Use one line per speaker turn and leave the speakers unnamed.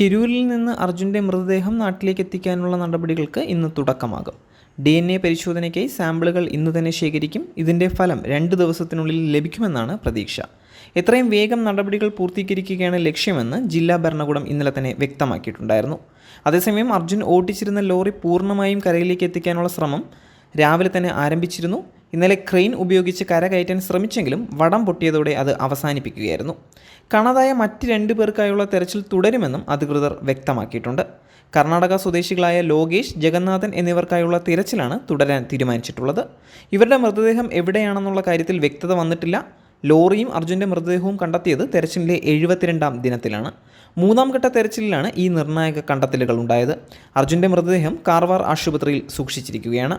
ഷിരൂരിൽ നിന്ന് അർജുന്റെ മൃതദേഹം നാട്ടിലേക്ക് എത്തിക്കാനുള്ള നടപടികൾക്ക് ഇന്ന് തുടക്കമാകും. ഡി എൻ എ പരിശോധനയ്ക്കായി സാമ്പിളുകൾ ഇന്ന് തന്നെ ശേഖരിക്കും. ഇതിന്റെ ഫലം രണ്ട് ദിവസത്തിനുള്ളിൽ ലഭിക്കുമെന്നാണ് പ്രതീക്ഷ. എത്രയും വേഗം നടപടികൾ പൂർത്തീകരിക്കുകയാണ് ലക്ഷ്യമെന്ന് ജില്ലാ ഭരണകൂടം ഇന്നലെ തന്നെ വ്യക്തമാക്കിയിട്ടുണ്ടായിരുന്നു. അതേസമയം അർജുൻ ഓടിച്ചിരുന്ന ലോറി പൂർണമായും കരയിലേക്ക് എത്തിക്കാനുള്ള ശ്രമം രാവിലെ തന്നെ ആരംഭിച്ചിരുന്നു. ഇന്നലെ ക്രെയിൻ ഉപയോഗിച്ച് കരകയറ്റാൻ ശ്രമിച്ചെങ്കിലും വടം പൊട്ടിയതോടെ അത് അവസാനിപ്പിക്കുകയായിരുന്നു. കാണാതായ മറ്റ് രണ്ടു പേർക്കായുള്ള തെരച്ചിൽ തുടരുമെന്നും അധികൃതർ വ്യക്തമാക്കിയിട്ടുണ്ട്. കർണാടക സ്വദേശികളായ ലോകേഷ് ജഗന്നാഥൻ എന്നിവർക്കായുള്ള തിരച്ചിലാണ് തുടരാൻ തീരുമാനിച്ചിട്ടുള്ളത്. ഇവരുടെ മൃതദേഹം എവിടെയാണെന്നുള്ള കാര്യത്തിൽ വ്യക്തത വന്നിട്ടില്ല. ലോറിയും അർജുന്റെ മൃതദേഹവും കണ്ടെത്തിയത് തെരച്ചിലിന്റെ എഴുപത്തിരണ്ടാം ദിനത്തിലാണ്. മൂന്നാം ഘട്ട തെരച്ചിലിലാണ് ഈ നിർണായക കണ്ടെത്തലുകൾ ഉണ്ടായത്. അർജുന്റെ മൃതദേഹം കാർവാർ ആശുപത്രിയിൽ സൂക്ഷിച്ചിരിക്കുകയാണ്.